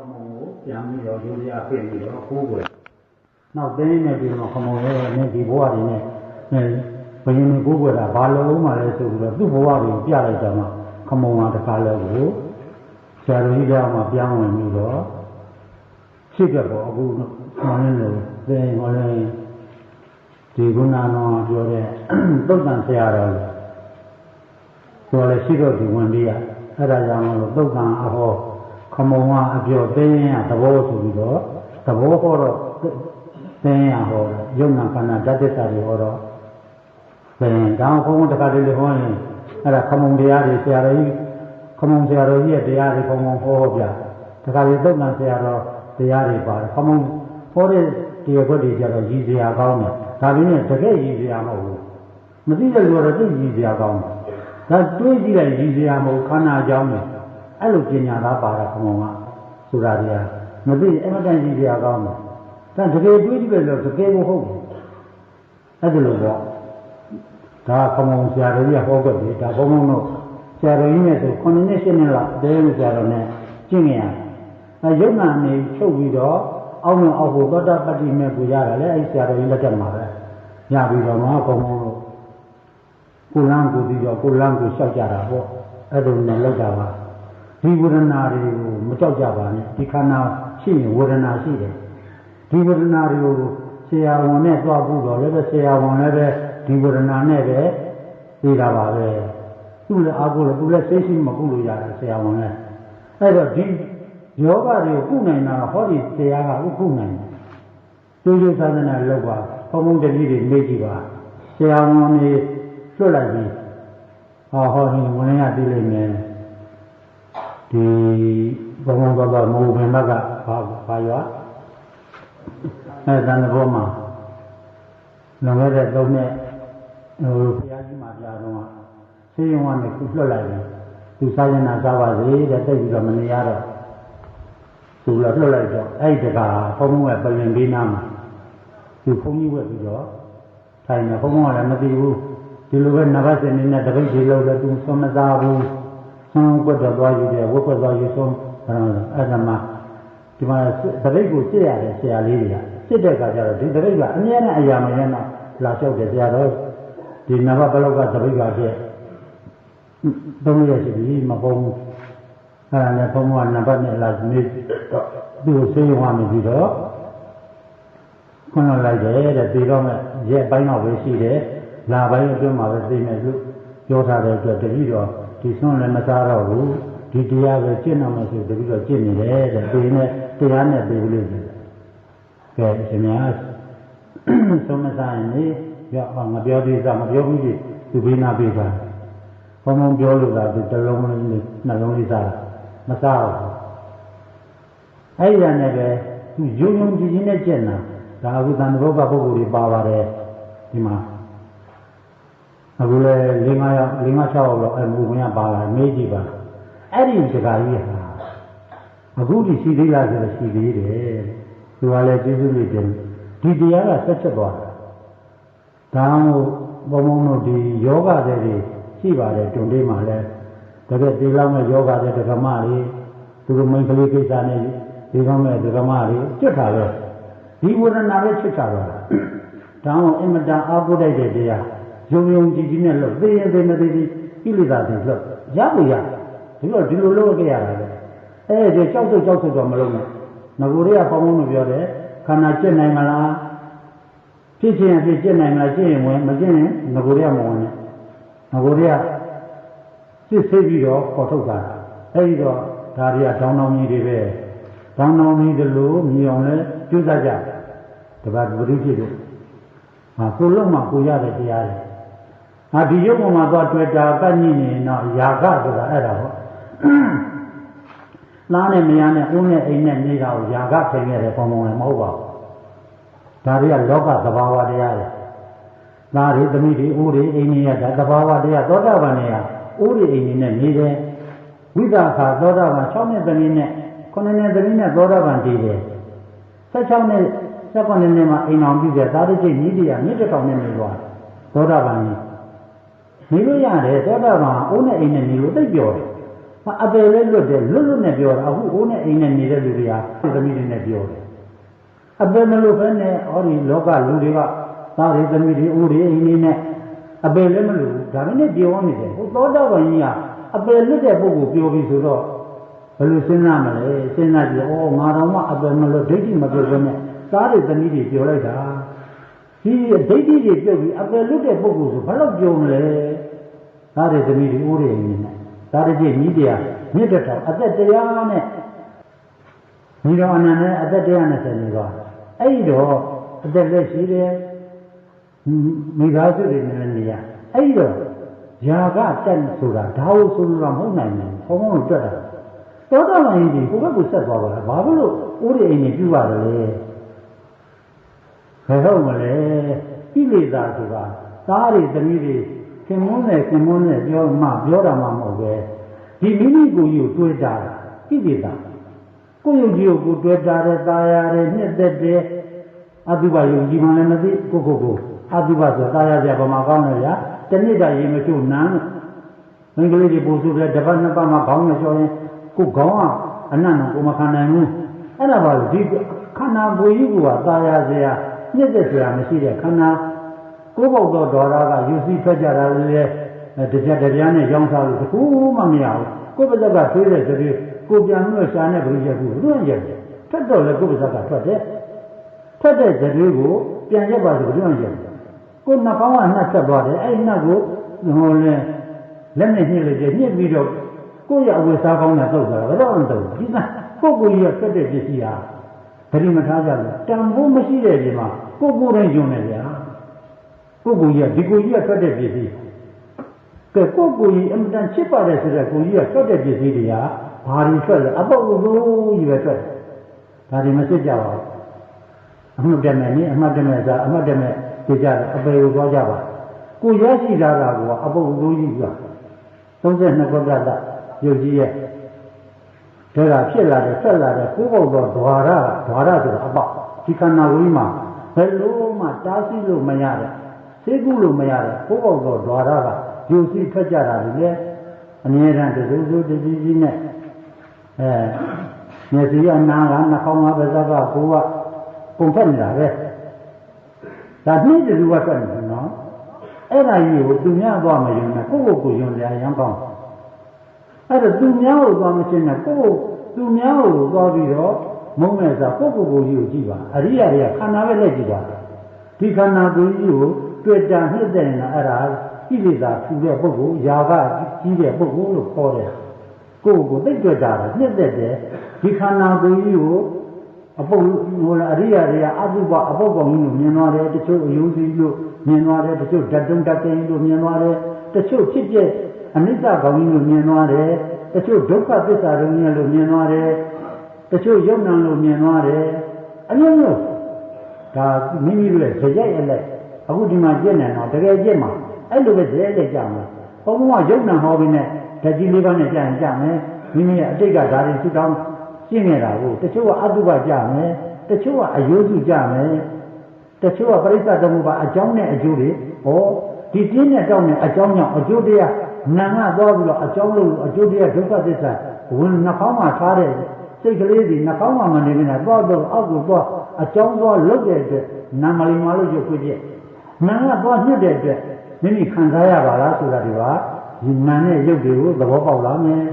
ခမုံကိုပြန်ပြီးတော့ယူရပြင်ပြီးတော့ကိုးွယ်နောက်တင်းနေပြီးတော့ခမုံရဲ့နဲ့ဒီဘဝတွေနဲ့အဲဘယင်းကိုးွယ်တာဘာလို့မှလဲဆိုပြီးတော့သူ့ဘဝတွေကိုပြလိုက်ကြမှာခမုံကတခါလဲကိုဆရာတော်ကြီးကမှပြောင်းဝင်ပြီးတော့ဖြစ်ကြတော့အခုဆောင်းနေလို့သင်ဟောလဲဒီကုဏတော်ပြောတဲ့သုတ်တန်ဆရာတော်ဆိုလည်းရှိတော့ဒီဝင်ပြီးရအဲ့ဒါကြောင့်လို့သုတ်တန်အဟောခ မုံကအပြောသိရင်သဘောဆိုပြီးတော့သဘောဟောတော့သိရင်ဟောယုံနာခန္ဓာဓာတ်သစ္စာတွေဟောတော့သင်တောင်းဘုံတခါတည်းဟောရင်အဲ့ဒါခမုံတရားတွေဆရာတော်ကြီးခမုံဆရာတော်ကြီးရဲ့တရားတွေခမုံဟောပြတခါတည်းသုတ်တန်ဆရာတော်တရားတွေပါတယ်ခမုံဟောတဲ့တရားခွက်တွေကြတော့ရည်စရာကောင်းတယ်ဒါပေမဲ့တကယ်ရည်စရာမဟုတ်ဘူးမသိတဲ့လူကတော့သိရည်စရာကောင်းတယ်ဒါတွေးကြည့်လိုက်ရည်စရာမဟုတ်ခန္ဓာအကြောင်းနဲ့ အဲ့လိုပညာသားပါတာခမောကဆိုတာတွေကမသိအမတန်ရည်စရာကောင်းတယ်ဒါတကယ်တွေးကြည့်လိုက်တော့တကယ်မဟုတ်ဘူးအဲ့ဒါလိုပေါ့ဒါခမောဆရာတော်ကြီးဟောခဲ့ပြီဒါဘုံဘုံတို့ဆရာတော်ကြီးနဲ့ဆို9နှစ်10နှစ်လောက်တဲလို့ဆရာတော်နဲ့ကျင့်ကြရအဲယုံနာနေချုပ်ပြီးတော့အောင်းအောင်အောက်ကိုသောတာပတ္တိမေကိုရတာလေအဲ့ဆရာတော်ကြီးလက်ထက်မှာပဲရပြီးတော့မှဘုံဘုံတို့ကိုလန်းကိုပြီးတော့ကိုလန်းကိုလျှောက်ကြတာပေါ့အဲ့လိုနဲ့လောက်တာပါ ဒီဝေဒနာတွေကိုမကြောက်ကြပါနဲ့ဒီခန္ဓာရှိရင်ဝေဒနာရှိတယ်ဒီဝေဒနာတွေကိုဆရာဝန်နဲ့တွားဖို့တော့လည်းပဲဆရာဝန်လည်းပဲဒီဝေဒနာနဲ့ပဲသိတာပါပဲသူ့လည်းအားကိုလည်းသူလည်းစိတ်ရှိမကုလို့ရတယ်ဆရာဝန်လည်းအဲ့တော့ဒီယောဂတွေကိုကုနိုင်တာဟောဒီတရားကဥကုနိုင်တယ်ကျိုးကျိုးသာသနာလောက်ပါဘုံဘုံတတိတွေမေ့ကြည့်ပါဆရာဝန်တွေလွတ်လိုက်ပြီဟောဟောဒီဝင်ရသိလိမ့်မယ် ဒီဘုံဘုံတော့မဟုတ်ဘယ်ဘက်ကဘာဘာရွာအဲတန်ဘောမှာလွန်ခဲ့တဲ့၃နှစ်ဟိုဘုရားကြီးမှာပြတော့ဆေးရုံကနေခုလွတ်လိုက်တယ်သူစားရင်နာစားပါစေတဲ့တိတ်ပြီးတော့မနေရတော့သူလည်းလွတ်လိုက်တော့အဲ့ဒီတကာဘုံဘုံကပြင်ပေးနာမှာသူဘုံကြီးဝက်ပြီးတော့ထိုင်နေဘုံဘုံကလည်းမသိဘူးဒီလိုပဲနဘတ်စင်နေနဲ့တပိတ်ကြီးလို့လည်းသူသွမစားဘူး သွန်ကွက်တော့သွားယူတယ်ဝက်ကွက်သွားယူဆုံးအဲ့ဒါမှဒီမှာတပိတ်ကိုစစ်ရတယ်ဆရာလေးတွေကစစ်တဲ့အခါကျတော့ဒီတပိတ်ကအများနဲ့အရာမရမ်းတော့လာလျှောက်တယ်ဆရာတော်ဒီနဘတ်ဘလောက်ကတပိတ်ကပြည့်သုံးရရှိပြီမပုံဘူးအဲ့ဒါနဲ့ဘုံဘုံကနံပါတ်နဲ့လာနေတော့သူ့ကိုဆေးရုံကနေပြီးတော့ခွန်းလိုက်တယ်တဲ့ပြီးတော့မဲ့ရက်ပိုင်းတော့ပဲရှိတယ်လာပိုင်းအတွင်းမှာပဲသိနေလို့ပြောထားတဲ့အတွက်တတိတော့ ဒီဆွမ်းလည်းမစားတော့ဘူးဒီတရားပဲကျင့်တော့မှဆိုတတိတော့ကျင့်နေတယ်တဲ့ဒီနဲ့တရားနဲ့ပြီးလို့ဆိုကဲအရှင်များသုံးမစားရင်လေပြောငါပြောသေးစားမပြောဘူးကြီးသူဘေးနာပေးပါဘုံဘုံပြောလို့သာသူတစ်လုံးလေးနှလုံးလေးစားမစားဘူးအဲ့ဒီနဲ့ပဲသူယုံယုံကြည်ကြည်နဲ့ကျင့်တာဒါအခုသံဃောကပုဂ္ဂိုလ်တွေပါပါတယ်ဒီမှာ အခုလဲ၄၅ယောက်၄၅၆ယောက်လောက်အမှုဝင်ရပါလာမေးကြည့်ပါအဲ့ဒီစကားကြီးဟာအခုဒီရှိသေးလားဆိုတော့ရှိသေးတယ်သူကလည်းကျေးဇူးလေးတင်ဒီတရားကဆက်ချက်သွားတာဒါမှမဟုတ်ဘုံဘုံတို့ဒီယောဂတဲ့တွေရှိပါတယ်တွန်လေးမှာလဲတကယ်ဒီလောက်မဲ့ယောဂတဲ့ဓမ္မတွေသူတို့မိန်ကလေးကိစ္စနဲ့ဒီကောင်းမဲ့ဓမ္မတွေကျွတ်တာပဲဒီဝေဒနာပဲချစ်တာပါဒါမှအင်မတန်အားကိုးတတ်တဲ့တရား ယုံယုံကြည်ကြည်နဲ့လို့သိရင်သိမသိသိကိလေသာတွေလို့ရဖို့ရဒီလိုဒီလိုလုပ်ခဲ့ရတာလေအဲဒီကြောက်တုတ်ကြောက်တုတ်တော့မလုပ်နဲ့ငကိုတွေကပေါင်းပေါင်းလို့ပြောတယ်ခန္ဓာကျင့်နိုင်မလားဖြစ်ခြင်းဖြစ်ကျင့်နိုင်မလားကျင့်ရင်ဝင်မကျင့်ရင်ငကိုတွေကမဝင်နဲ့ငကိုတွေကစစ်ဆေးပြီးတော့ခေါ်ထုတ်တာအဲဒီတော့ဒါတွေကတောင်းတောင်းကြီးတွေပဲတောင်းတောင်းကြီးတို့လိုမြည်အောင်လဲကျူးစားကြတပတ်ဘုရုဖြစ်တယ်ဟာကိုလုံးမှကိုရတဲ့တရားတွေ ဟာဒီရုပ်ပေါ်မှာသွားတွေ့တာကညိနေတော့ယာကဆိုတာအဲ့ဒါဟောလားနဲ့မယားနဲ့ဦးနဲ့အိမ်နဲ့နေတာကိုယာကခင်ခဲ့တယ်ပုံပုံလည်းမဟုတ်ပါဘူးဒါတွေကလောကသဘာဝတရားတွေသားတွေသမီးတွေဦးတွေအိမ်ကြီးရတာသဘာဝတရားသောတာပန်တွေကဦးတွေအိမ်ကြီးနဲ့နေတယ်ဝိသခာသောတာပန်6နှစ်သမီးနဲ့9နှစ်သမီးနဲ့သောတာပန်တည်တယ်16နှစ်16နှစ်မှာအိမ်အောင်ပြုတဲ့သာသကျိတ်ဤတရားမြစ်တစ်ကောင်နဲ့နေသွားသောတာပန်ကြီး နေလို့ရတယ်သောတာပန်အိုးနဲ့အိမ်နဲ့နေလို့သိပြောတယ်။ဟအပယ်လည်းလွတ်တယ်လွတ်လွတ်နဲ့ပြောတာအခုအိုးနဲ့အိမ်နဲ့နေတဲ့လူတွေကသမီးတွေနဲ့ပြောတယ်အပယ်မလို့ပဲနဲ့ဟောဒီလောကလူတွေကသားတွေသမီးတွေအိုးတွေအိမ်တွေနဲ့အပယ်လည်းမလို့ဒါမနဲ့ပြောနေတယ်ဟိုသောတာပန်ကြီးကအပယ်လွတ်တဲ့ပုဂ္ဂိုလ်ပြောပြီးဆိုတော့ဘယ်လိုစဉ်းစားမလဲစဉ်းစားကြည့်ဩငါတော်မှအပယ်မလို့ဒိဋ္ဌိမပြောဘဲနဲ့သားတွေသမီးတွေပြောလိုက်တာဒီဒိဋ္ဌိတွေပြုတ်ပြီးအပယ်လွတ်တဲ့ပုဂ္ဂိုလ်ဆိုဘယ်တော့ပြောမလဲ သားတွေသမီးတွေအိုးတွေအိမ်တွေနဲ့ဒါတည်းကြီးတရားမြစ်တထောင်အသက်တရားနဲ့ညီတော်အနန္တအသက်တရားနဲ့ဆယ်နေပါအဲ့ဒီတော့အသက်လက်ရှိတယ်မိသားစုတွေနဲ့နေရအဲ့ဒီတော့ຢာကတက်ဆိုတာဒါဟုတ်ဆိုလို့မဟုတ်နိုင်ဘူးဘုံဘုံတွေ့တာသောတာပန်ကြီးကိုဘက်ကဆက်သွားပါလားဘာဖြစ်လို့ဥရိအိမ်ကြီးပြုရတယ်လဲဘယ်ဟုတ်မလဲကိလေသာဆိုတာသားတွေသမီးတွေ ခင်မွန်းနဲ့ခင်မွန်းနဲ့ပြောမှပြောတာမှမဟုတ်ပဲဒီမိမိကိုယ်ကြီးကိုတွေးတာကိလေသာကိုယ်ယုံကြည်ကိုတွေးတာတဲ့ตาရတယ်နှစ်သက်တယ်အတုပယုံကြည်မှလည်းမသိကိုကိုကိုအတုပဆိုตาရကြဘာမှကောင်းတယ်ဗျာတနည်းကရေမချို့နန်းမင်္ဂလိတွေပို့ဆိုတဲ့တပတ်နှစ်ပတ်မှခေါင်းနဲ့ကျော်ရင်ကိုခေါင်းကအနတ်တော့ကိုမခံနိုင်ဘူးအဲ့ဒါပါလို့ဒီခန္ဓာကိုယ်ကြီးကตาရစရာနှစ်သက်စရာမရှိတဲ့ခန္ဓာ ကိုယ်ပေါက်သောဒေါရကယူစီထွက်ကြတာလေတကြတပြားနဲ့ရောင်းစားလို့တခုမှမရဘူးကိုယ်ပါဇက်ကသွေးတဲ့တည်းကိုပြန်လို့ရှာနဲ့ဘယ်လိုရက်ဘူးဘယ်လိုရက်ထွက်တော့လေကိုယ်ပါဇက်ကထွက်တယ်ထွက်တဲ့တည်းကိုပြန်ရက်ပါဆိုဘယ်လိုရက်ကိုနှကောင်းကနှက်ဆက်သွားတယ်အဲ့နှက်ကိုဟိုလေလက်နဲ့ညှစ်လိုက်တယ်ညှစ်ပြီးတော့ကိုယ့်ရဲ့အဝတ်စားကောင်းတဲ့သုတ်တာဘယ်တော့မှမသုတ်ဘူးဒီကကိုယ့်ကိုယ်ကြီးကထွက်တဲ့ပစ္စည်းဟာဘယ်လိုမထားကြလဲတန်ဖိုးမရှိတဲ့ဒီမှာကိုယ့်ကိုယ်တိုင်ယုံနေကြ ကိုယ့်ကိုယ်ကြီးကဒီကိုယ်ကြီးကထွက်တဲ့ပစ္စည်းကဲကိုယ့်ကိုယ်ကြီးအမှန်တန်ချစ်ပါတယ်ဆိုတဲ့ကိုယ်ကြီးကထွက်တဲ့ပစ္စည်းတွေကဘာတွေထွက်လဲအပေါက်လို့ကြီးပဲထွက်ဒါတွေမစစ်ကြပါဘူးအမှတ်တမဲ့နည်းအမှတ်တမဲ့စားအမှတ်တမဲ့ကြကြတယ်အပေကိုသွားကြပါကိုရရှိလာတာကအပုပ်လို့ကြီးက32ခုကတရုပ်ကြီးရဲ့ဒါကဖြစ်လာတယ်ဆက်လာတယ်ကိုယ်ပေါက်တော့ဓွာရဓွာရဆိုတာအပေါက်ဒီခန္ဓာကိုယ်ကြီးမှာဘယ်လို့မှတားဆီးလို့မရတဲ့ သိကုလို့မရတဲ့ကိုယ်ပေါက်တော့ဓွာရကယူစီထွက်ကြတာလေအမြဲတမ်းတူတူတကြီးကြီးနဲ့အဲမျက်စိကနာကနှာခေါင်းကပါးစပ်ကကိုယ်ကပုံဖက်နေတာပဲဒါနှိမ့်တူကထွက်နေတယ်နော်အဲ့ဒါကြီးကိုသူများသွားမယုံနဲ့ကိုယ့်ကိုယ်ကိုယုံကြရမ်းကောင်းအဲ့ဒါသူများကိုသွားမရှင်းနဲ့ကိုယ့်သူများကိုသွားပြီးတော့မုံမဲ့စားကိုယ့်ကိုယ်ကိုကြီးကိုကြည့်ပါအရိယာတွေကခန္ဓာပဲလက်ကြည့်ပါဒီခန္ဓာကိုယ်ကြီးကို တွေ့တာနှိမ့်တဲ့နေတာအဲ့ဒါကိလေသာထူတဲ့ပုဂ္ဂိုလ်ຢာကကြီးတဲ့ပုဂ္ဂိုလ်လို့ခေါ်တယ်ကိုယ့်ကိုသိတွေ့တာနှိမ့်တဲ့တယ်ဒီခန္ဓာကိုယ်ကြီးကိုအပုပ်ဟိုအရိယာတွေကအတုပအပုပ်ကောင်ကြီးလို့မြင်သွားတယ်တချို့အယုံစီလို့မြင်သွားတယ်တချို့ဓာတ်တုံးဓာတ်ကင်းလို့မြင်သွားတယ်တချို့ဖြစ်ဖြစ်အနိစ္စကောင်ကြီးလို့မြင်သွားတယ်တချို့ဒုက္ခသစ္စာတွေမြင်လို့မြင်သွားတယ်တချို့ယုံနာလို့မြင်သွားတယ်အမျိုးမျိုးဒါမိမိတို့ရဲ့ဇယက်အလက် အခုဒီမှာကျင့်နေတော့တကယ်ကျင့်မှာအဲ့လိုပဲဇယက်လက်ကြမှာဘုံဘုံကယုံနာဟောပြီးနဲ့ဓာတ်ကြီးလေးပါးနဲ့ကြာရင်ကြာမယ်မိမိရဲ့အတိတ်ကဓာတ်တွေစုတောင်းရှင်းနေတာကိုတချို့ကအတုပကြမယ်တချို့ကအယုစုကြမယ်တချို့ကပရိစ္ဆသမုပ္ပါအကြောင်းနဲ့အကျိုးတွေဟောဒီပြင်းနဲ့တောင်းနဲ့အကြောင်းကြောင့်အကျိုးတရားနာငါသွားပြီးတော့အကြောင်းလို့အကျိုးတရားဒုက္ခသစ္စာဝင်နှာခေါင်းမှာထားတဲ့စိတ်ကလေးတွေနှာခေါင်းမှာမနေနေတာသွားတော့အောက်ကိုသွားအကြောင်းသွားလုတ်တဲ့အတွက်နာမလီမာလို့ရုပ်ခွင့်ပြ နာငါသွားညှစ်တဲ့အတွက်မိမိခံစားရပါလားဆိုတာဒီပါဒီနာနဲ့ရုပ်တွေကိုသဘောပေါက်လာမယ်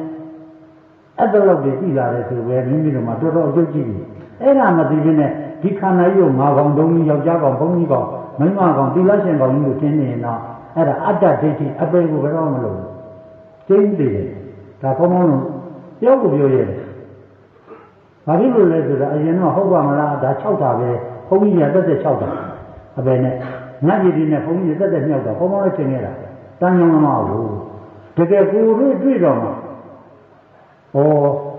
အဲ့ဒါလောက်တွေသိလာတယ်ဆိုပဲမိမိတို့မှာတော်တော်အကျုပ်ကြည့်ပြီအဲ့ဒါမသိဘဲနဲ့ဒီခန္ဓာကြီးကိုငါကောင်တုံးကြီးယောက်ျားကောင်ဘုန်းကြီးကောင်မိန်းမကောင်တိလရှင်ကောင်ကြီးကိုရှင်းနေရင်တော့အဲ့ဒါအတ္တဒိဋ္ဌိအပေကိုဘယ်တော့မလုပ်ဘူးကျင်းသေးတယ်ဒါဘုံဘုံလုံးပြောကိုပြောရတယ်ဘာဖြစ်လို့လဲဆိုတော့အရင်တော့ဟုတ်ပါမလားဒါ6တာပဲဘုန်းကြီးကတက်တက်6တာအပေနဲ့ ငါကြီးဒီနဲ့ဘုန်းကြီးတက်တက်မြောက်တာဘုံဘုံလည်းရှင်းနေတာတန်ကြောင်မမဟုတ်တကယ်ကိုယ်တွေ့တွေ့တော့မှဩ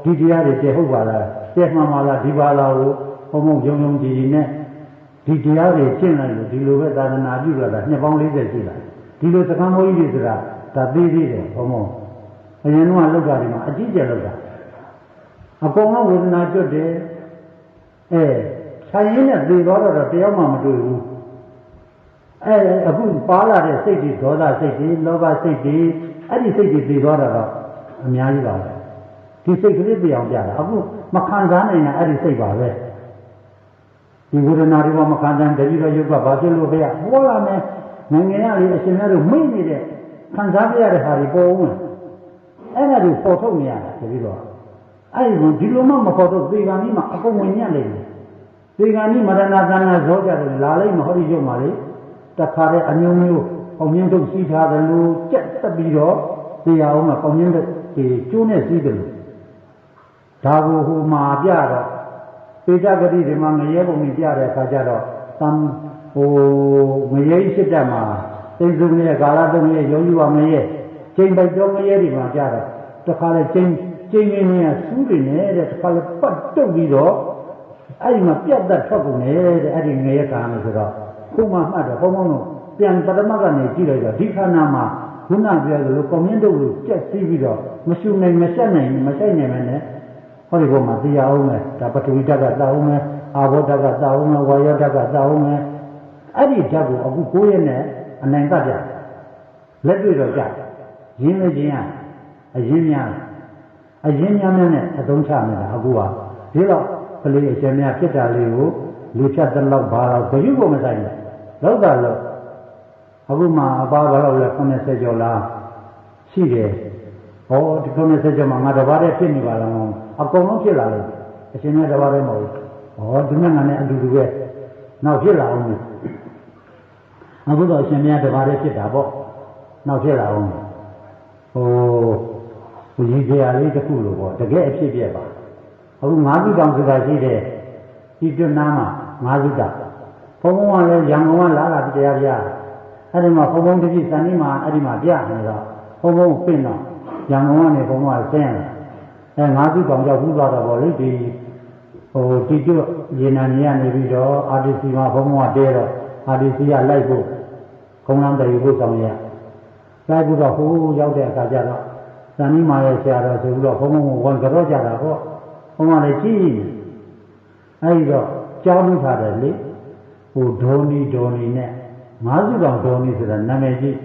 ဒီတရားတွေကျေဟုတ်ပါလားကျေမှန်ပါလားဒီပါလားကိုဘုံဘုံယုံယုံကြည်ကြည်နဲ့ဒီတရားတွေကျင့်လိုက်လို့ဒီလိုပဲသာသနာပြုလာတာနှစ်ပေါင်း40ရှိလာဒီလိုသကံမိုးကြီးတွေဆိုတာဒါသေးသေးတယ်ဘုံဘုံအရင်ကလောက်တာဒီမှာအကြီးကျယ်လောက်တာအကုန်လုံးဝေဒနာကျွတ်တယ်အဲဆိုင်ရင်းနဲ့သေသွားတော့တယောက်မှမတွေ့ဘူး အဲအခုပါလာတဲ့စိတ်တွေဒေါသစိတ်တွေလောဘစိတ်တွေအဲ့ဒီစိတ်တွေသေသွားတာတော့အများကြီးပါပဲဒီစိတ်ကလေးပြောင်းပြတာအခုမခံစားနိုင်တာအဲ့ဒီစိတ်ပါပဲဒီဝေဒနာတွေကမခံစားတတိယယုတ်ကဘာဖြစ်လို့ဘုရားပေါ်လာမယ်နိုင်ငံရလေးအရှင်များတို့မိတ်နေတဲ့ခံစားပြရတဲ့ဟာတွေပေါ်ဦးမယ်အဲ့ဒါတွေပေါ်ထုတ်နေရတာတတိယအဲ့ဒီဒီလိုမှမပေါ်ထုတ်သေဂာမိမှာအကုန်ဝင်ညံ့နေတယ်သေဂာမိမရဏသနာဇောကြတယ်လာလိုက်မဟောဒီရုပ်မှာလေ တခါတဲ့အမျိုးမျိုးအောင်မြင့်တို့စီးထားတယ်လို့ကြက်တက်ပြီးတော့သေရအောင်ကအောင်မြင့်တို့ကျိုးနဲ့စီးတယ်လို့ဒါကိုဟိုမှာပြတော့ပေကြဂတိဒီမှာငရဲပုံကြီးပြတဲ့အခါကျတော့သံဟိုငရဲရှိတတ်မှာသိစုံရဲ့ကာလသုံးရဲ့ယောဂီဝငရဲချိန်ပိုက်တော့ငရဲဒီမှာကြတော့တခါလေချိန်ချိန်ရင်းနဲ့စူးနေတယ်တခါလေပတ်တုတ်ပြီးတော့အဲ့ဒီမှာပြတ်သက်ထွက်ကုန်တယ်တဲ့အဲ့ဒီငရဲကာမယ်ဆိုတော့ ခုမှမှတ်တော့ဘုံဘုံတော့ပြန်ပထမကနေကြည့်လိုက်တော့ဒီခန္ဓာမှာခုနပြောသလိုကွန်မြင့်တို့ကိုကြက်စီးပြီးတော့မရှုနိုင်မဆက်နိုင်မဆိုင်နိုင်မနဲ့ဟောဒီဘုံမှာတရားအောင်မယ်ဒါပထဝီဓာတ်ကသာအောင်မယ်အာဘောဓာတ်ကသာအောင်မယ်ဝါယောဓာတ်ကသာအောင်မယ်အဲ့ဒီဓာတ်ကိုအခုကိုးရနဲ့အနိုင်တတ်ကြလက်တွေ့တော့ကြရင်းလို့ချင်းရအရင်များအရင်များနဲ့အသုံးချနေတာအခုကဒီတော့ကလေးအရှင်များဖြစ်တာလေးကိုလူဖြတ်တဲ့လောက်ဘာတော့ဘယ်ယူကိုမဆိုင်ဘူး လောက်တာလို့အခုမှအပါဘာလို့လဲ80ကျော်လားရှိတယ်ဟောဒီ90ကျော်မှငါတပါးတည်းဖြစ်နေပါလားအကုန်လုံးဖြစ်လာလို့အရှင်များတပါးတည်းမဟုတ်ဘူးဟောဒီနေ့ငါနဲ့အတူတူပဲနောက်ဖြစ်လာအောင်အခုတော့အရှင်များတပါးတည်းဖြစ်တာပေါ့နောက်ဖြစ်လာအောင်ဟိုဘုရားကြီးရာလေးတစ်ခုလို့ပေါ့တကယ်အဖြစ်ပြက်ပါအခုငါးခုတောင်ဆိုတာရှိတယ်ဒီတွနာမှာငါးခုတောင် ဘုံဘုံကလည်းရံကုန်ကလာလာတရားပြအဲ့ဒီမှာဘုံဘုံတတိစံဒီမှာအဲ့ဒီမှာပြနေတော့ဘုံဘုံပြင်တော့ရံကုန်ကနေဘုံဘုံကဆင်းလာအဲငါးခုတောင်ကြောက်ဘူးသွားတော့ဗောလေဒီဟိုတိကျွရေနံကြီးကနေပြီးတော့အာတီစီမှာဘုံဘုံကတဲတော့အာတီစီကလိုက်ဖို့ခုံလမ်းတည်းဖို့ဆောင်ရလိုက်ပြီးတော့ဟိုးရောက်တဲ့အခါကျတော့ဇန်နီမာရဲ့ဆရာတော်ဆိုပြီးတော့ဘုံဘုံကဝန်ကြောကြတာပေါ့ဘုံကလည်းကြည့်အဲဒီတော့ကြောင်းလို့ထားတယ်လေ ဟိုဒေါနီဒေါနီနဲ့ငါးစုကောင်ဒေါနီဆိုတာနာမည်ကြီး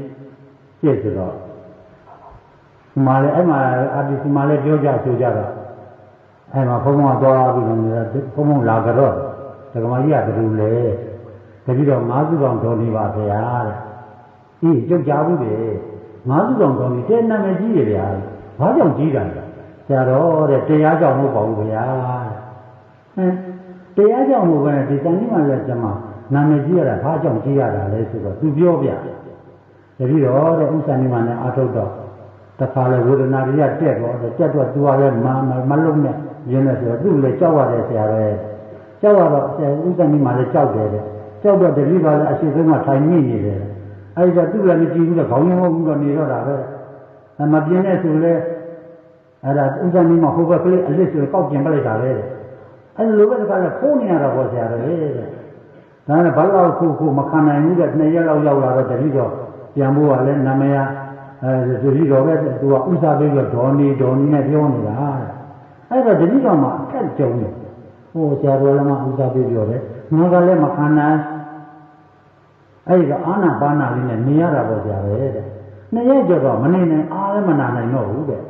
ပြည့်ဆိုတော့ဒီမှာလည်းအဲ့မှာအာဒီစီမှာလည်းပြောကြဆိုကြတော့အဲ့မှာဘုံဘုံကသွားပြီးတော့ဘုံဘုံလာကြတော့ဒကမကြီးကတူလေတတိတော့ငါးစုကောင်ဒေါနီပါဗျာတဲ့အေးကြုတ်ကြဘူးတယ်ငါးစုကောင်ဒေါနီတဲ့နာမည်ကြီးရဗျာဘာကြောင့်ကြီးတာလဲဆရာတော်တဲ့တရားကြောင့်မဟုတ်ပါဘူးဗျာဟမ်တရားကြောင့်မဟုတ်ဘဲဒီတန်ကြီးမှလည်းကျမ နာမည်ကြီးရတာဘာကြောင့်ကြီးရတာလဲဆိုတော့သူပြောပြတတိတော့တဲ့ဥစ္စာနေမှလည်းအာထုတ်တော့တခါလေဝေဒနာတွေကတက်တော့တက်တော့သူကလည်းမမလုံးနဲ့ရင်းနေဆိုတော့သူ့လည်းကြောက်ရတယ်ဆရာပဲကြောက်ရတော့ဥစ္စာနေမှလည်းကြောက်တယ်တဲ့ကြောက်တော့တတိကလည်းအရှိဆုံးကထိုင်မိနေတယ်အဲဒီတော့သူ့လည်းမကြည့်ဘူးတော့ခေါင်းရင်းဟုတ်ဘူးတော့နေတော့တာပဲမပြင်းတဲ့ဆိုလဲအဲ့ဒါဥစ္စာမင်းမဟိုဘက်ကလေးအလစ်ဆိုပေါက်ပြင်ပလိုက်တာပဲတဲ့အဲ့လိုပဲတခါလဲခိုးနေရတာပေါ့ဆရာတော်လေတဲ့ ဒါနဲ့ဘာလို့ခုခုမခံနိုင်ဘူးတဲ့နှစ်ရက်လောက်ရောက်လာတော့တတိတော့ပြန်ဖို့ကလည်းနာမယအဲတတိတော်ပဲသူကဥစ္စာပေးပြီးဒေါ်နေဒေါ်နေနဲ့ပြောနေတာအဲ့တော့တတိတော်မှာအခက်ကြုံနေဟိုဆရာတော်လည်းမဥစ္စာပေးပြောတယ်ငါကလည်းမခံနိုင်အဲ့ဒီတော့အာနာပါနာလေးနဲ့နေရတာပေါ့ဆရာပဲတဲ့နှစ်ရက်ကျော်တော့မနေနိုင်အားလည်းမနာနိုင်တော့ဘူးတဲ့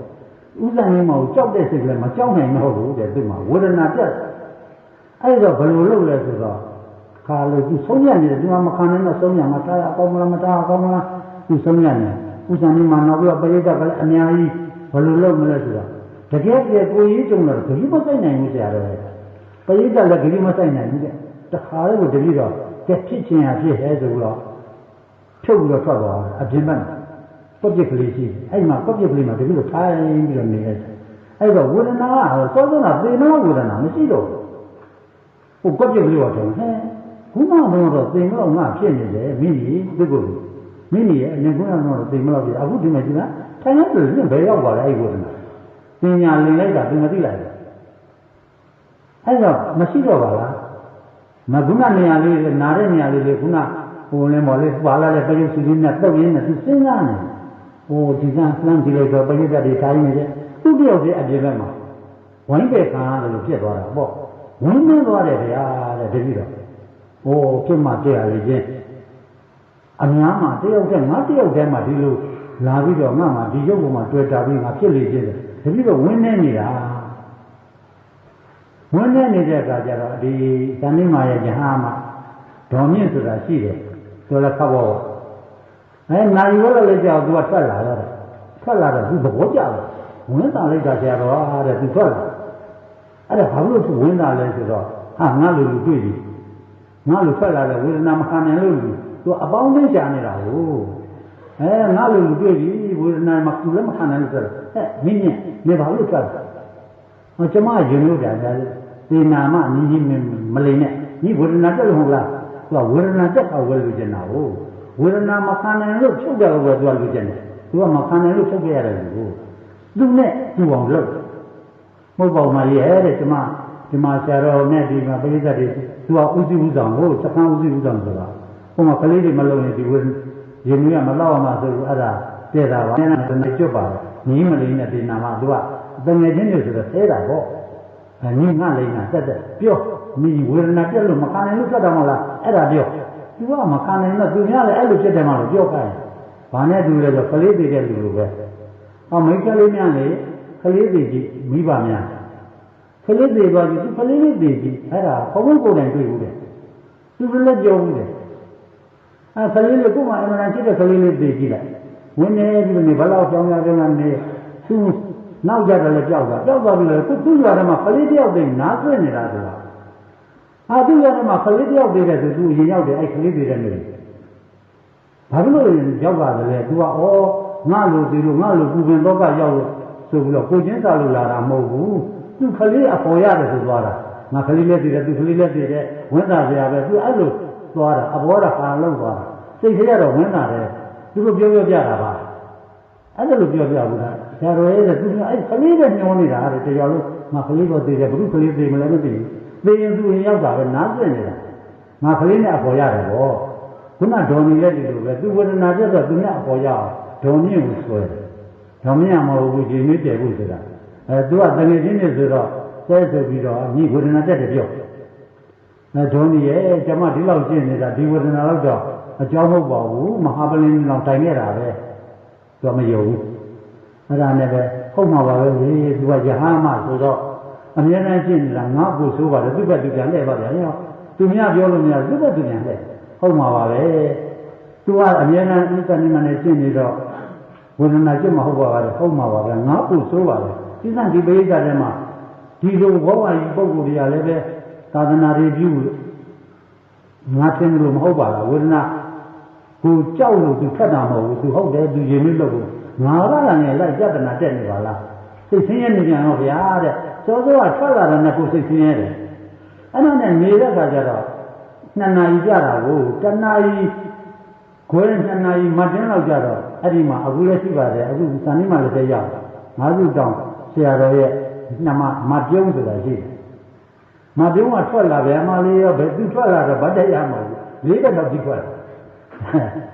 ဥစ္စာရင်းမဟုတ်ကြောက်တဲ့စိတ်ကလည်းမကြောက်နိုင်တော့ဘူးတဲ့သူ့မှာဝေဒနာပြတ်အဲ့တော့ဘယ်လိုလုပ်လဲဆိုတော့ ခါလို့သူဆုံးရနေတယ်ဒီမှာမခံနိုင်တော့ဆုံးရမှာထားရအောင်မလားမထားအောင်မလားသူဆုံးရနေဥစ္စာရင်းမှာနောက်ပြီးတော့ပရိသတ်ကလည်းအများကြီးဘယ်လိုလုပ်မလဲဆိုတော့တကယ်ပြေကိုကြီးကြုံတော့ဂရိမဆိုင်နိုင်ဘူးဆရာတော်ပရိသတ်လည်းဂရိမဆိုင်နိုင်ဘူးတဲ့တခါလေးကိုတတိတော့တက်ဖြစ်ခြင်းအဖြစ်ဟဲဆိုတော့ဖြုတ်ပြီးတော့ထွက်သွားအပြင်ဘက်ကွက်ပြက်ကလေးရှိအဲ့မှာကွက်ပြက်ကလေးမှာတကယ်လို့ထိုင်ပြီးတော့နေလိုက်အဲ့တော့ဝေဒနာကစောစောကသေနဝေဒနာမရှိတော့ဘူးဟိုကွက်ပြက်ကလေးတော့ဟဲ့ ခုမှတော့သေမလို့ငါဖြစ်နေတယ်မိမိဒီကိုမိမိရဲ့အနေကုန်းတော့သေမလို့ဖြစ်အခုဒီမှာဒီကထိုင်ရဆိုရင်ဘယ်ရောက်ပါလဲအဲ့ဝေဒနာပညာလင်လိုက်တာသင်မသိလိုက်ဘူးအဲ့တော့မရှိတော့ပါလားမကုဏနေရာလေးနားတဲ့နေရာလေးလေခုနဟိုလင်းမော်လေးပါလာတဲ့ပယုတ်စီလေးနဲ့တုတ်ရင်းနဲ့သူစဉ်းစားနေတယ်ဟိုဒီကံလှမ်းကြည့်လိုက်တော့ပရိသတ်တွေထိုင်နေတယ်သူ့တယောက်တည်းအပြင်ဘက်မှာဝိုင်းပဲခံရတယ်လို့ဖြစ်သွားတာပေါ့ဝင်းမင်းသွားတယ်ဗျာတဲ့တတိတော့ ဟိုဖြစ်မှပြရလေချင်းအများမှာတယောက်တည်းငါတယောက်တည်းမှာဒီလိုလာပြီးတော့ငါမှဒီရုပ်ပေါ်မှာတွေ့တာပြီးငါဖြစ်လေချင်းတယ်တတတိတော့ဝင်းနေနေတာဝင်းနေနေတဲ့အခါကျတော့ဒီဇန်နိမာရဲ့ယဟမဒေါ်မြင့်ဆိုတာရှိတယ်ဆိုတော့ခတ်ဘောအဲနိုင်ဝဲလည်းကြောက်သူကထွက်လာတော့ထွက်လာတော့သူသဘောကျတယ်ဝင်းတာလိုက်တာဆရာတော်တဲ့သူထွက်လာအဲ့ဒါဘာလို့သူဝင်းတာလဲဆိုတော့ဟာငါလူလူတွေ့ပြီ ငါလူထွက်လာတဲ့ဝေဒနာမခံနိုင်လို့လူသူအပေါင်းသိချာနေတာဟုတ်အဲငါလူလူတွေ့ပြီဝေဒနာမကူလည်းမခံနိုင်လို့ဆိုတော့ဟဲ့မင်းကြီးနေဘာလို့ထွက်လာဟောကျမရင်လို့ကြာကြာဒီနာမနင်းကြီးမလိမ့်နဲ့ဒီဝေဒနာတက်လို့ဟုတ်လားသူကဝေဒနာတက်အောင်ဝဲလို့ကျင်တာဟုတ်ဝေဒနာမခံနိုင်လို့ဖြုတ်တယ်လို့သူကလူကျင်တယ်သူကမခံနိုင်လို့ဖြုတ်ခဲ့ရတယ်လို့သူနဲ့သူအောင်လုပ်မဟုတ်ပါဘူးမရဲ့တဲ့ကျမ ဒီမှာဆရာတော်နဲ့ဒီမှာပရိသတ်တွေသူကဥသိဥဆောင်ဟုတ်စကံဥသိဥဆောင်ဆိုတာဟိုမှာကလေးတွေမလုံးနေဒီဝေရင်ကြီးကမလောက်အောင်ဆိုဘူးအဲ့ဒါတဲ့တာပါနဲ့တနေ့ကျွတ်ပါညီမလေးနဲ့ဒီနာမှာသူကတငယ်ချင်းတွေဆိုတော့ဆဲတာပေါ့အဲညီငါလေးနာတက်တက်ပြောမိဝေဒနာပြက်လို့မခံနိုင်လို့ထွက်တာမဟုတ်လားအဲ့ဒါပြောသူကမခံနိုင်တော့သူများလည်းအဲ့လိုဖြစ်တယ်မှလို့ပြောခိုင်းဘာနဲ့တူလဲဆိုကလေးတွေတဲ့လူလိုပဲဟောမိတ်ကလေးများလေကလေးတွေကြီးမိဘများ ကလေးတွေပါကြီးသူကလေးလေးတွေကြီးအဲ့ဒါဘုံဘုံကိုယ်တိုင်တွေ့ဘူးတဲ့သူလည်းပြောဘူးတဲ့အဲကလေးလေးကိုမှအမှန်တန်ရှိတဲ့ကလေးလေးတွေကြီးလိုက်ဝင်နေပြီးနေဘလောက်ကြောင်းရကြောင်းရနေသူနောက်ကြတယ်လည်းကြောက်တာကြောက်သွားပြီလေသူသူ့ရွာထဲမှာကလေးတယောက်တည်းနားဆွနေတာဆိုတာဟာသူ့ရွာထဲမှာကလေးတယောက်တည်းတဲ့သူသူရင်ရောက်တယ်အဲ့ကလေးတွေတဲ့နေဘာဖြစ်လို့ရောက်ပါတယ်လဲသူကဩငါလိုဒီလိုငါလိုပူပင်တော့ကရောက်လို့ဆိုပြီးတော့ကိုချင်းစာလို့လာတာမဟုတ်ဘူး သူကလေးအပေါ်ရတယ်ဆိုသွားတာငါကလေးလည်းတည်တယ်သူကလေးလည်းတည်တယ်ဝန်သားစရာပဲသူအဲ့လိုသွားတာအပေါ်ကဟာလုံးသွားတာစိတ်ထဲကတော့ဝန်သားတယ်သူတို့ပြောပြောပြတာပါအဲ့ဒါလိုပြောပြဘူးလားဆရာတော်ရဲ့သူကအဲ့ကလေးပဲညှောနေတာတဲ့တရားလို့ငါကလေးတော့တည်တယ်ဘုရုကလေးတည်မလဲမသိဘူးသိရင်သူရင်ရောက်တာပဲနားပြနေတာငါကလေးနဲ့အပေါ်ရတယ်ဗောခုနဒေါ်နီလည်းဒီလိုပဲသူဝေဒနာပြတ်တော့သူနဲ့အပေါ်ရအောင်ဒေါ်မြင့်ကိုဆွဲတယ်ဒေါ်မြင့်မဟုတ်ဘူးဒီနည်းတည်ဖို့ဆိုတာ အဲသူကတငယ်ချင်းနေဆိုတော့ဆဲဆိုပြီးတော့ညီဝေဒနာတက်တယ်ပြောအဲဒေါ်နီရဲ့ကျမဒီလောက်ရှင်းနေတာဒီဝေဒနာတော့တော့အကြောင်းမဟုတ်ပါဘူးမဟာပလင်းလောက်တိုင်ခဲ့တာပဲသူကမယုံဘူးအဲ့ဒါနဲ့ပဲဟုတ်မှာပါပဲလေသူကယဟမဆိုတော့အမြဲတမ်းရှင်းနေတာငါ့ကိုဆိုးပါတယ်သူ့ဘက်သူပြန်လှည့်ပါဗျာဟောသူများပြောလို့မရသူ့ဘက်သူပြန်လှည့်ဟုတ်မှာပါပဲသူကအမြဲတမ်းအစ္စနိမနဲ့ရှင်းနေတော့ဝေဒနာကြည့်မဟုတ်ပါဘူးဟုတ်မှာပါဗျာငါ့ကိုဆိုးပါတယ် ဒီစံဒီပိဋကထဲမှာဒီလိုဘောဝါကြီးပုံကိုယ်တွေကလည်းပဲသာသနာတွေပြုငါသိလို့မဟုတ်ပါလားဝေဒနာကိုကြောက်လို့သူထွက်တာမဟုတ်ဘူးသူဟုတ်တယ်သူရင်မလို့ဘူးငါကလည်းလိုက်ကြတနာတက်နေပါလားစိတ်ဆင်းရဲနေကြတော့ဗျာတဲ့စောစောကထွက်လာတဲ့နှစ်ခုစိတ်ဆင်းရဲတယ်အဲ့ဒါနဲ့နေတဲ့ခါကျတော့နှစ်နာရီကြတာကိုတနာရီခွဲနှစ်နာရီမတင်းလောက်ကြတော့အဲ့ဒီမှာအခုလည်းရှိပါတယ်အခုစံနေမှလည်းရောက်ငါးခုတောင် ဆရာတော်ရဲ့နှမမပြုံးဆိုတာရှိတယ်မပြုံးကထွက်လာဗျာမလေးရောဘယ်သူထွက်လာတော့ဗတ်တရားမဟုတ်ဘူးလေးတော့ဒီထွက်လာ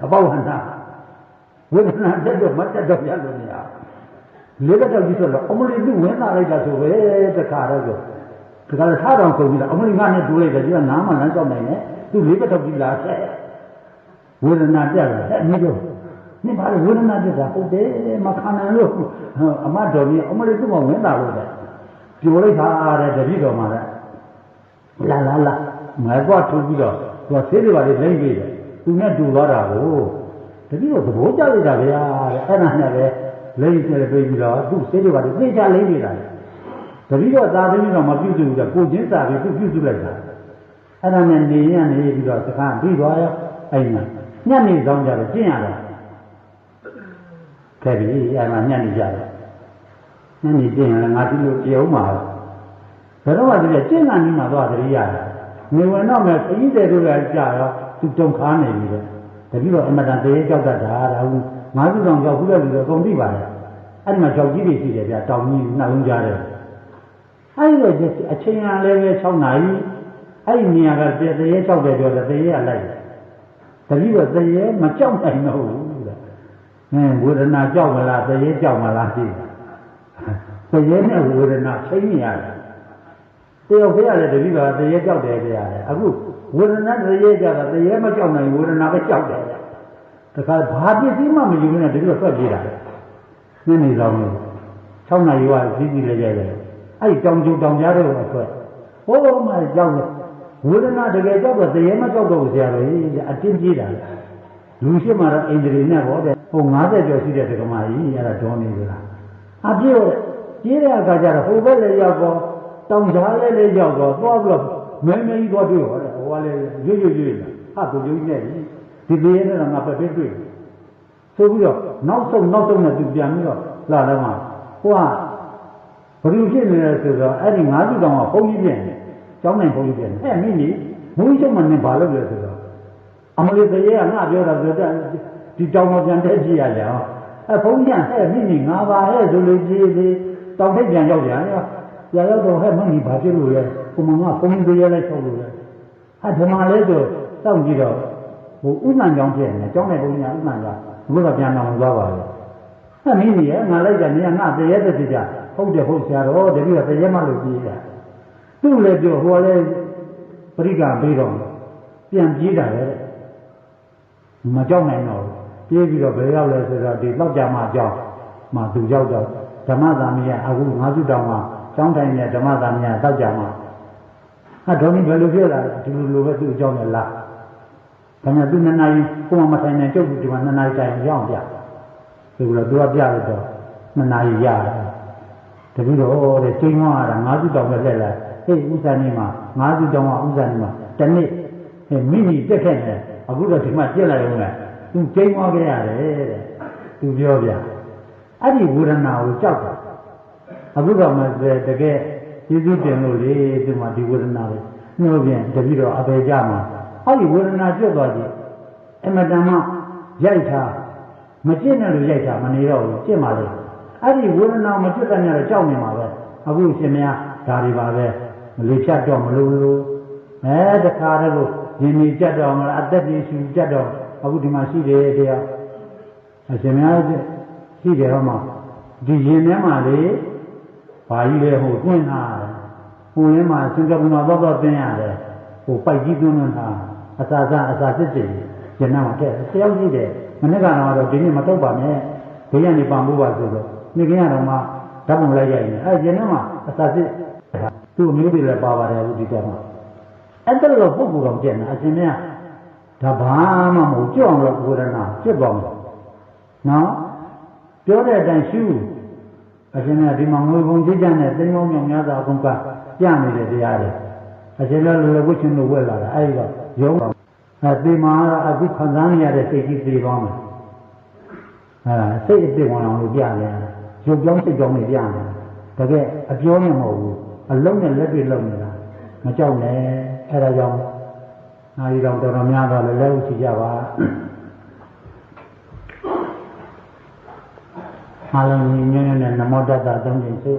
အပေါဝန္တာဝိဒနာတက်တော့မတက်တော့ရလို့မရလေးတော့ကြီးဆိုတော့အမလီသူဝင်လာလိုက်တာဆိုပဲတခါတော့ဆိုတခါတော့ထားတော်ခုံပြီးတော့အမလီငါနဲ့တူလိုက်တယ်ဒီကနားမှလမ်းကြောက်နိုင်တယ်သူလေးတော့ကြီးလာဆက်ဝိဒနာတက်လာအဲ့ဒီတော့ နိဗ္ဗာန်ဝိဒနာတက်တာဟုတ်တယ်မခံနိုင်လို့အမတော်ကြီးအမလီသူ့မှာဝင်လာလို့တဲ့ပြိုလိုက်တာတဲ့တပည့်တော်မှာတဲ့လာလာလာငါကထုတ်ပြီးတော့သူကဆေးတွေပါလေလိမ့်ပြီးတယ်သူနဲ့တူသွားတာကိုတတိတော့သဘောကျလိုက်တာဗျာတဲ့အဲ့ဒါနဲ့ပဲလိမ့်ကျဲပြေးပြီးတော့သူ့ဆေးတွေပါလေသိချလိမ့်နေတာလေတတိတော့သာသမီတော့မပြုတ်ဘူးကကိုချင်းစာပြီးသူပြုတ်စုလိုက်တာအဲ့ဒါနဲ့နေရနေပြီးတော့စကားပြီးသွားရောအဲ့မှာညနေဆောင်ကြတော့ကျင့်ရတယ် ခဲ့ပြီအဲ့မှာညနေကြတယ်ညနေကျင့်ရင်ငါဒီလိုကြည်အောင်ပါဘယ်တော့မှဒီကျင့်တာနီးမှာသွားတတိရတယ်ငွေဝင်တော့မဲ့ခကြီးတဲ့တို့ကကြာရောသူတုံခါနေပြီလေတတိတော့အမတန်သေးကြောက်တတ်တာဒါဟုငါးခုတောင်ကြောက်ခုတဲ့လူတွေအကုန်သိပါတယ်အဲ့ဒီမှာကြောက်ကြီးတွေရှိတယ်ဗျာတောင်ကြီးနှလုံးကြားတယ်အဲ့ဒီတော့အချိန်ရလည်းပဲ6နာရီအဲ့ဒီနေရာကတရေ6တယ်ပြောတယ်တရေကလိုက်တယ်တတိတော့တရေမကြောက်နိုင်တော့ဘူးတဲ့ ဟင်းဝေဒနာကြောက်မလားတရေကြောက်မလားရှိတယ်တရေနဲ့ဝေဒနာချိန်နေရတယ်တယောက်ဖေးရတယ်တတိကတရေကြောက်တယ်ပြရတယ်အခုဝေဒနာတရေကြတာတရေမကြောက်နိုင်ဝေဒနာပဲကြောက်တယ်တခါဘာပစ္စည်းမှမယူနဲ့တတိတော့ဆွတ်ပြေးတာညနေဆောင်လို့6နာရီကစီးစီးလေးကြတယ်အဲ့ဒီတောင်ကျုံတောင်ကြားတဲ့ကိုအထွက်ဟိုးမှကြောက်တယ်ဝေဒနာတကယ်ကြောက်တော့တရေမကြောက်တော့ဘူးဆရာတော်ကြီးအတင်းကြီးတာ လူရှိမှတော့အိန္ဒြေနဲ့ဟောတဲ့ဟို90ကျော်ရှိတဲ့ဒကမာကြီးအဲ့ဒါဒေါနေကြလားအပြည့်ကြီးတဲ့အခါကျတော့ဟိုဘက်လည်းရောက်တော့တောင်ကြားလည်းလည်းရောက်တော့သွားပြီးတော့မဲမဲကြီးသွားတွေ့ရောတဲ့ဟိုကလည်းရွရွရွလာဟာသူကြီးနဲ့ဒီဒီရဲ့နဲ့ငါပဲတွေ့တွေ့ဆိုပြီးတော့နောက်ဆုံးနောက်ဆုံးနဲ့သူပြန်ပြီးတော့လာတော့မှဟိုကဘယ်လိုဖြစ်နေလဲဆိုတော့အဲ့ဒီငါးစုတောင်ကဘုန်းကြီးပြန်တယ်ကျောင်းနိုင်ဘုန်းကြီးပြန်တယ်အဲ့မိမိဘုန်းကြီးချုပ်မှနေဘာလုပ်လဲဆိုတော့ အမလေးတရေကငါပြောတာဆိုတော့ဒီတောင်ပေါ်ပြန်တက်ကြည့်ရတယ်ဟောအဲ့ဘုန်းကြီးကဟဲ့မိမိငါပါဟဲ့ဆိုလို့ကြည့်လေတောင်ထိပ်ပြန်ရောက်ပြန်ရောကြာရောက်တော့ဟဲ့မင်းဒီဘာဖြစ်လို့လဲကိုမငါဘုန်းကြီးတရေလိုက်ချုပ်လို့လဲဟာဒီမှာလဲဆိုစောင့်ကြည့်တော့ဟိုဥမှန်ကြောင်းဖြစ်နေကျောင်းနိုင်ဘုန်းကြီးကဥမှန်ကြောင်းဘုရားပြန်တော်သွားပါလေအဲ့မင်းကြီးရဲ့ငါလိုက်ကြနေငါတရေတက်ကြဟုတ်တယ်ဟုတ်ဆရာတော်တပည့်ကတရေမလို့ပြေးတာသူ့လည်းပြောဟိုကလည်းပရိက္ခပေးတော့ပြန်ပြေးတာလေ မကြောက်နိုင်တော့ပြေးပြီးတော့ဘယ်ရောက်လဲဆိုတော့ဒီလောက်ကြမှာအကြောင်းမှသူရောက်တော့ဓမ္မသာမီးကအခုငါးစုတောင်မှာကျောင်းထိုင်နေတဲ့ဓမ္မသာမီးကတောက်ကြမှာဟာဒေါမီဘယ်လိုဖြစ်လာလဲဒီလိုလိုပဲသူ့အကြောင်းနဲ့လားဒါမှသူနှစ်နာရီကိုမမထိုင်နိုင်ကျုပ်ဒီမှာနှစ်နာရီတိုင်ရောက်ပြဒီလိုသူကပြလို့တော့နှစ်နာရီရတယ်တပည့်တော်တဲ့ကျင်းသွားတာငါးစုတောင်ပဲလက်လာဟေးဥစ္စာနေမှာငါးစုတောင်ကဥစ္စာနေမှာတနေ့ဟဲ့မိမိတက်ခဲ့တယ် အခုတော့ဒီမှာပြက်လိုက်အောင်လားသူကျင်းသွားခဲ့ရတယ်တဲ့သူပြောပြအဲ့ဒီဝေဒနာကိုကြောက်တာအခုတော့မှတကယ်ကျေးဇူးတင်လို့လေဒီမှာဒီဝေဒနာပဲနှိုးပြန်တပည့်တော်အပေကြမှာအဲ့ဒီဝေဒနာကျွတ်သွားကြည့်အမတန်မှရိုက်ထားမကျင့်တဲ့လူရိုက်ထားမနေတော့ဘူးကျင့်ပါလေအဲ့ဒီဝေဒနာမကျွတ်တဲ့ညတော့ကြောက်နေမှာပဲအခုရှင်မဒါတွေပါပဲမလေးဖြတ်တော့မလို့လို့အဲတခါတည်းလို့ ရင်ကြီးကြက်တော့မလားအသက်ကြီးရှူကြက်တော့အခုဒီမှာရှိတယ်တရားအရှင်မရှိတယ်ဟောမှာဒီရင်ထဲမှာလေဘာကြီးလဲဟိုတွင်းထားတယ်ဟိုထဲမှာစင်္ကာပူမှာတော့တော့တင်းရတယ်ဟိုပိုက်ကြီးတွန်းထားအစာစားအစာစစ်စစ်ရနာမှာတဲ့ဆရာကြီးတယ်မနေ့ကတော့ဒီနေ့မတော့ပါနဲ့ဘေးကနေပံဖို့ပါဆိုတော့နေ့ကင်းရတော့မှဓာတ်ပုံလိုက်ရိုက်နေအဲရနာမှာအစာစစ်သူ့မျိုးတွေလည်းပါပါတယ်အခုဒီကမှာ အဲ့ဒါတော့ပုဂ္ဂိုလ်တော်ကျက်နေအရှင်မြတ်ဒါဘာမှမဟုတ်ကြောက်အောင်လို့ကိုယ်ရနာကျွတ်သွားမှာနော်ပြောတဲ့အတိုင်းရှုအရှင်မြတ်ဒီမှာငွေကုန်ကြည်ကြတဲ့သိန်းပေါင်းမြောင်များစွာအကုန်ကပြနေတဲ့တရားတွေအရှင်လည်းလူလည်းဝှချင်လို့ဝက်လာတာအဲဒီတော့ရုံးအဲဒီမှာတော့အခုခံစားနေရတဲ့စိတ်ကြီးပြေသွားမယ်အဲစိတ်အစ်စ်ဝင်အောင်လို့ပြရတယ်ရုပ်ကြောင်းစိတ်ကြောင်းတွေပြရတယ်တကယ်အပြောနဲ့မဟုတ်ဘူးအလုံးနဲ့လက်တွေလုံးနေတာမကြောက်နဲ့ အဲဒါကြောင့်နာရီတော်တော်များတော့လည်းလက်ဥချကြပါအားလုံးညီညွတ်တဲ့နမောတ္တသုံးခြင်းစု